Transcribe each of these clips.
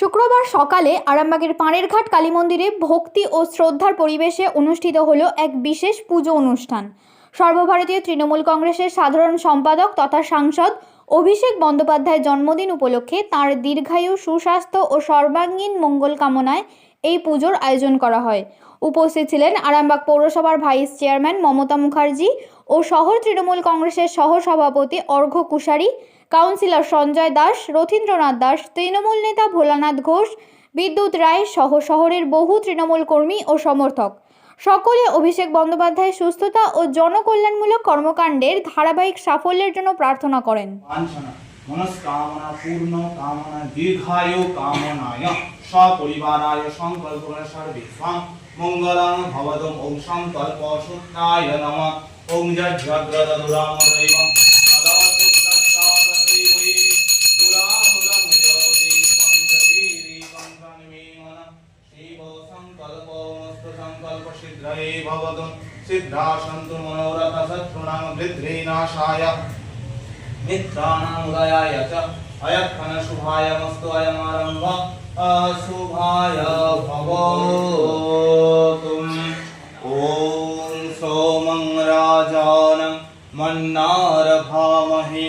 শুক্রবার সকালে আরামবাগের পাড়েরঘাট কালী মন্দিরে ভক্তি ও শ্রদ্ধার পরিবেশে অনুষ্ঠিত হলো এক বিশেষ পুজো অনুষ্ঠান। সর্বভারতীয় তৃণমূল কংগ্রেসের সাধারণ সম্পাদক তথা সাংসদ অভিষেক বন্দ্যোপাধ্যায়ের জন্মদিন উপলক্ষে তার দীর্ঘায়ু, সুস্বাস্থ্য ও সর্বাঙ্গীন মঙ্গল কামনায় এই পুজোর আয়োজন করা হয়। উপস্থিত ছিলেন আরামবাগ পৌরসভার ভাইস চেয়ারম্যান মমতা মুখার্জি ও শহর তৃণমূল কংগ্রেসের সহ সভাপতি অর্ঘ্য কুশারি, কাউন্সিলর সঞ্জয় দাস, রথীন্দ্রনাথ দাস, তৃণমূল নেতা ভোলানাথ ঘোষ, বিদ্যুৎ রায় সহ শহরের বহু তৃণমূল কর্মী ও সমর্থক। সকলে অভিষেক বন্দ্যোপাধ্যায় সুস্থতা ও জনকল্যাণমূলক কর্মকাণ্ডের ধারাবাহিক সাফল্যের জন্য প্রার্থনা করেন। वाञ्छना मनस्कामना पूर्ण कामना दीर्घायु कामनाय सपरिवाराय सङ्कल्पना सर्वेषां मङ्गलं भवदम् ॐ सङ्कल्प सूत्राय नमः ॐ जज्जग्रदुरामदैवं सदा सुप्रसाददैवै दुरामुदं ज्योति पञ्चतीरीकं प्रणमेमन शिव सङ्कल्पमस्तु सङ्कल्पसिद्धये भवतु सिद्धा सन्तु मनोरथ शत्रूणां वृद्धिनाशाय मित्राणामुदयाय च अयत्फनशुभायमस्तु अयमारम्भ। अशुभाय भवतुम् ॐ सोमं राजानं मन्नारभामहे।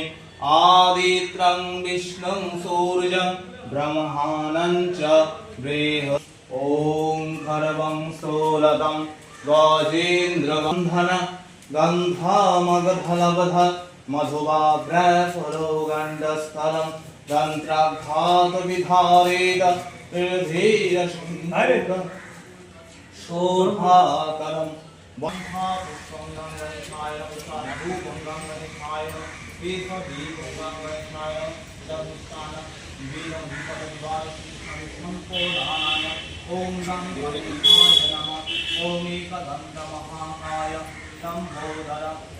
आदित्रं विष्णुं सूर्यं ब्रह्माणं च बृह ॐ खर्वं सोलदं गजेन्द्रबन्धन गन्धामगफलवध मधुवाभ्रसरो गण्डस्थलं दन्त्राघातविधारेद निर्धीरशङ्कर शोभाकरं बन्धापुष्पं गङ्गनिकाय धूपं गङ्गनिकाय दीपदीपं गङ्गनिकाय दमुष्टानं वीरं विपदविवारकृष्णं कोदानाय ॐ गङ्गनिकाय नमः ॐ एकदन्तमहाकाय लम्बोदर रक्तं भुजसम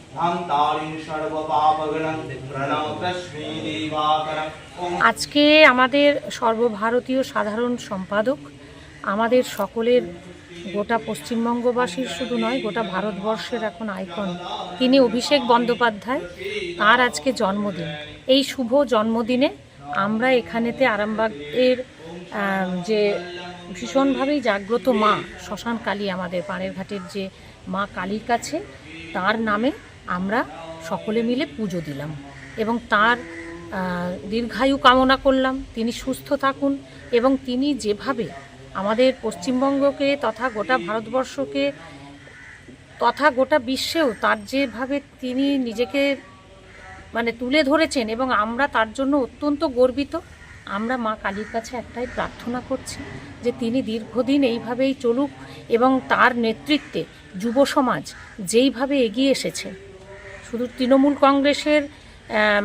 আজকে আমাদের সর্বভারতীয় সাধারণ সম্পাদক, আমাদের সকলের গোটা পশ্চিমবঙ্গবাসীর শুধু নয়, গোটা ভারতবর্ষের এখন আইকন, তিনি অভিষেক বন্দ্যোপাধ্যায়, তার আজকে জন্মদিন। এই শুভ জন্মদিনে আমরা এখানেতে আরামবাগের যে ভীষণভাবেই জাগ্রত মা, শ্মশান কালী আমাদের পাড়ের ঘাটের যে মা কালীর কাছে, তার নামে আমরা সকলে মিলে পুজো দিলাম এবং তার দীর্ঘায়ু কামনা করলাম। তিনি সুস্থ থাকুন এবং তিনি যেভাবে আমাদের পশ্চিমবঙ্গকে তথা গোটা ভারতবর্ষকে তথা গোটা বিশ্বেও তার যেভাবে তিনি নিজেকে মানে তুলে ধরেছেন এবং আমরা তার জন্য অত্যন্ত গর্বিত, আমরা মা কালীর কাছে একটাই প্রার্থনা করছি যে তিনি দীর্ঘদিন এইভাবেই চলুক এবং তার নেতৃত্বে যুব সমাজ যেইভাবে এগিয়ে এসেছে শুধু তৃণমূল কংগ্রেসের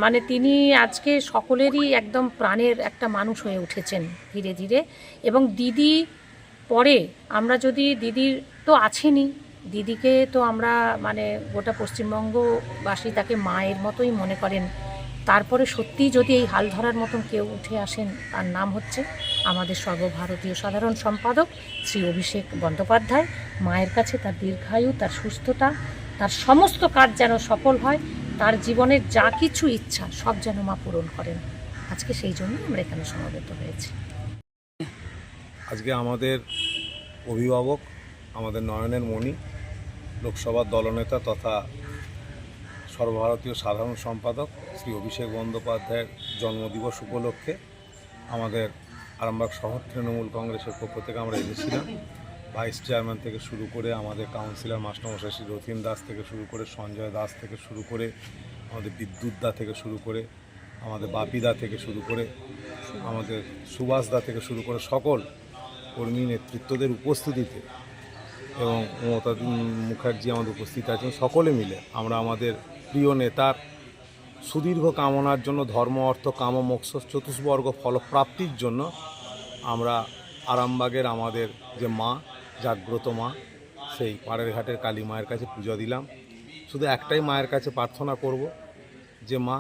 মানে তিনি আজকে সকলেরই একদম প্রাণের একটা মানুষ হয়ে উঠেছেন ধীরে ধীরে। এবং দিদি পরে আমরা যদি, দিদির তো আছেনই দিদিকে তো আমরা মানে গোটা পশ্চিমবঙ্গবাসী তাকে মায়ের মতোই মনে করেন। তারপরে সত্যিই যদি এই হাল ধরার মতন কেউ উঠে আসেন, তার নাম হচ্ছে আমাদের সর্বভারতীয় সাধারণ সম্পাদক শ্রী অভিষেক বন্দ্যোপাধ্যায়। মায়ের কাছে তার দীর্ঘায়ু, তার সুস্থতা তার সমস্ত কাজ যেন সফল হয়, তার জীবনের যা কিছু ইচ্ছা সব যেন মা পূরণ করেন। আজকে সেই জন্য আমরা এখানে সমবেত হয়েছি। আজকে আমাদের অভিভাবক, আমাদের নয়নের মণি, লোকসভার দলনেতা তথা সর্বভারতীয় সাধারণ সম্পাদক শ্রী অভিষেক বন্দ্যোপাধ্যায়ের জন্মদিবস উপলক্ষে আমাদের আরামবাগ শহর তৃণমূল কংগ্রেসের পক্ষ থেকে আমরা এসেছিলাম। ভাইস চেয়ারম্যান থেকে শুরু করে আমাদের কাউন্সিলর মাস্টারমশাই শ্রী রথীন দাস থেকে শুরু করে সঞ্জয় দাস থেকে শুরু করে আমাদের বিদ্যুৎ দা থেকে শুরু করে আমাদের বাপিদা থেকে শুরু করে আমাদের সুভাষ দা থেকে শুরু করে সকল কর্মী নেতৃত্বদের উপস্থিতিতে এবং মমতা মুখার্জি আমাদের উপস্থিত আছেন, সকলে মিলে আমরা আমাদের প্রিয় নেতার সুদীর্ঘ কামনার জন্য, ধর্ম, অর্থ, কাম, মোক্ষ, চতুষ্বর্গ, ফলপ্রাপ্তির জন্য আমরা আরামবাগের আমাদের যে মা জাগ্রত মা। সেই পাড়ের ঘাটের কালী মায়ের কাছে পুজো দিলাম। শুধু একটাই মায়ের কাছে প্রার্থনা করব যে মা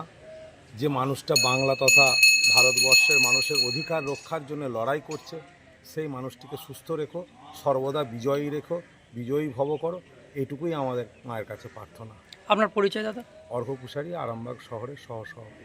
যে মানুষটা বাংলা তথা ভারতবর্ষের মানুষের অধিকার রক্ষার জন্য লড়াই করছে সেই মানুষটিকে সুস্থ রেখো সর্বদা বিজয়ী রেখো বিজয়ী ভব করো এইটুকুই আমাদের মায়ের কাছে প্রার্থনা। আপনার পরিচয় দাদা? অর্ঘ কুশারী আরামবাগ শহরের সহ সভাপতি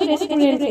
রেস্টুরেন্টে